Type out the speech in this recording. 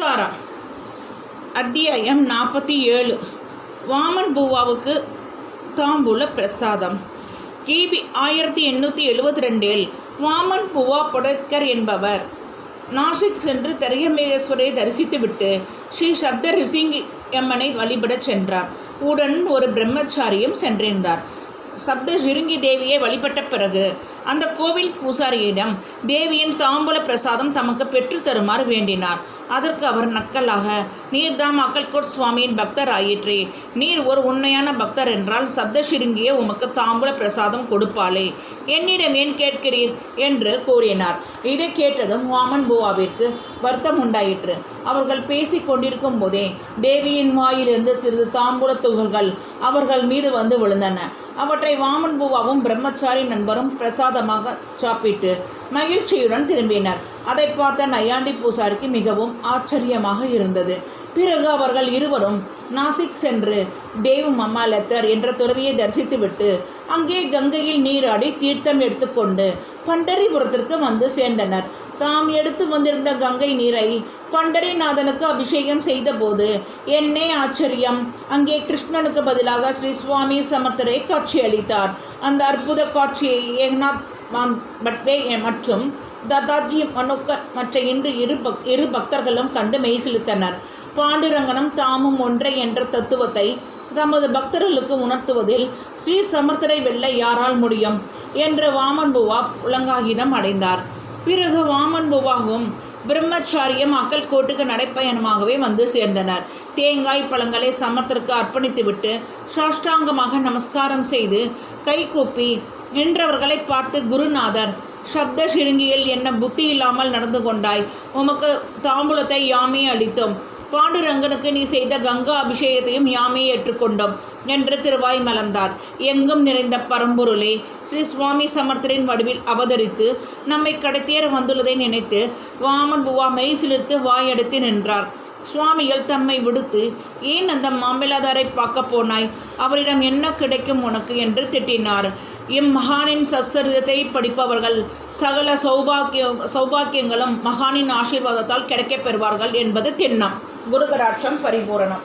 நமஸ்காரம் அத்தியாயம் நாற்பத்தி ஏழு. வாமன் பூவாவுக்கு தாம்பூல பிரசாதம். கிபி ஆயிரத்தி எண்ணூற்றி எழுபத்தி ரெண்டில் வாமன் பூவா பொடத்கர் என்பவர். நாசிக் சென்று தரியமேகேஸ்வரை தரிசித்துவிட்டு ஸ்ரீ சப்த ரிசிங் எம்மனை வழிபடச் சென்றார். உடன் ஒரு பிரம்மச்சாரியும் சென்றிருந்தார். சப்த சிருங்கி தேவியை வழிபட்ட பிறகு அந்த கோவில் பூசாரியிடம் தேவியின் தாம்பூல பிரசாதம் தமக்கு பெற்றுத் தருமாறு வேண்டினார். அதற்கு அவர் நக்கலாக நீர்தாம் அக்கல்கோட் சுவாமியின் பக்தர் ஆயிற்றே. நீர் ஒரு உண்மையான பக்தர் என்றால் சப்த சிருங்கியே உமக்கு தாம்பூல பிரசாதம் கொடுப்பாளே. என்னிடம் ஏன் கேட்கிறீர்? என்று கூறினார். இதை கேட்டதும் வாமன் பூவாவிற்கு வருத்தம் உண்டாயிற்று. அவர்கள் பேசிக் கொண்டிருக்கும் போதே தேவியின் வாயிலிருந்து சிறிது தாம்பூல துகள்கள் அவர்கள் மீது வந்து விழுந்தன. அவற்றை வாமன் பூவாவும் பிரம்மச்சாரி நண்பரும் பிரசாதமாக சாப்பிட்டு மகிழ்ச்சியுடன் திரும்பினர். அதை பார்த்த நையாண்டி பூசாரிக்கு மிகவும் ஆச்சரியமாக இருந்தது. பிறகு அவர்கள் இருவரும் நாசிக் சென்று தேவ் மம்மாலத்தர் என்ற துறவியை தரிசித்துவிட்டு அங்கே கங்கையில் நீராடி தீர்த்தம் எடுத்துக்கொண்டு பண்டரிபுரத்திற்கு வந்து சேர்ந்தனர். தாம் எடுத்து வந்திருந்த கங்கை நீரை பண்டரிநாதனுக்கு அபிஷேகம் செய்தபோது என்னே ஆச்சரியம்! அங்கே கிருஷ்ணனுக்கு பதிலாக ஸ்ரீ சுவாமி சமர்த்தரை காட்சியளித்தார் அந்த அற்புத காட்சியை ஏக்நாத் மான் பட்வே மற்றும் தாதாஜி மனுக்க மற்ற இன்று இரு பக் இரு பக்தர்களும் கண்டு மெய்சிலித்தனர். பாண்டுரங்கனும் தாமும் ஒன்றை என்ற தத்துவத்தை தமது பக்தர்களுக்கு உணர்த்துவதில் ஸ்ரீ சமர்த்தரை வெல்ல யாரால் முடியும்? என்று வாமன் புவா உலங்காகிதம் அடைந்தார். பிறகு வாமன் புவாவும் பிரம்மச்சாரியம் அக்கல்கோட்டுக்கு நடைப்பயணமாகவே வந்து சேர்ந்தனர். தேங்காய் பழங்களை சமர்த்தருக்கு அர்ப்பணித்துவிட்டு சாஷ்டாங்கமாக நமஸ்காரம் செய்து கைகூப்பி நின்றவர்களை பார்த்து குருநாதர் சப்த சிருங்கியில் என்ன புத்தி இல்லாமல் நடந்து கொண்டாய். உமக்கு தாம்பூலத்தை யாமே அளித்தோம். பாண்டுரங்கனுக்கு நீ செய்த கங்கா அபிஷேகத்தையும் யாமே ஏற்றுக்கொண்டோம் என்று திருவாய் மலர்ந்தார் எங்கும் நிறைந்த பரம்பொருளே ஸ்ரீ சுவாமி சமர்த்தரின் வடிவில் அவதரித்து நம்மை கடைத்தேற வந்துள்ளதை நினைத்து வாமன் புவா மெய் சிலிர்த்து வாயெடுத்து நின்றார். சுவாமிகள் தம்மை விடுத்து ஏன் அந்த மாமிளாதாரை பார்க்க போனாய்? அவரிடம் என்ன கிடைக்கும் உனக்கு? என்று திட்டினார். இம்மகானின் சச்சரிதத்தை படிப்பவர்கள் சகல சௌபாக்கிய சௌபாக்கியங்களும் மகானின் ஆசீர்வாதத்தால் கிடைக்கப் பெறுவார்கள் என்பது திண்ணம். குருகராட்சம் பரிபூரணம்.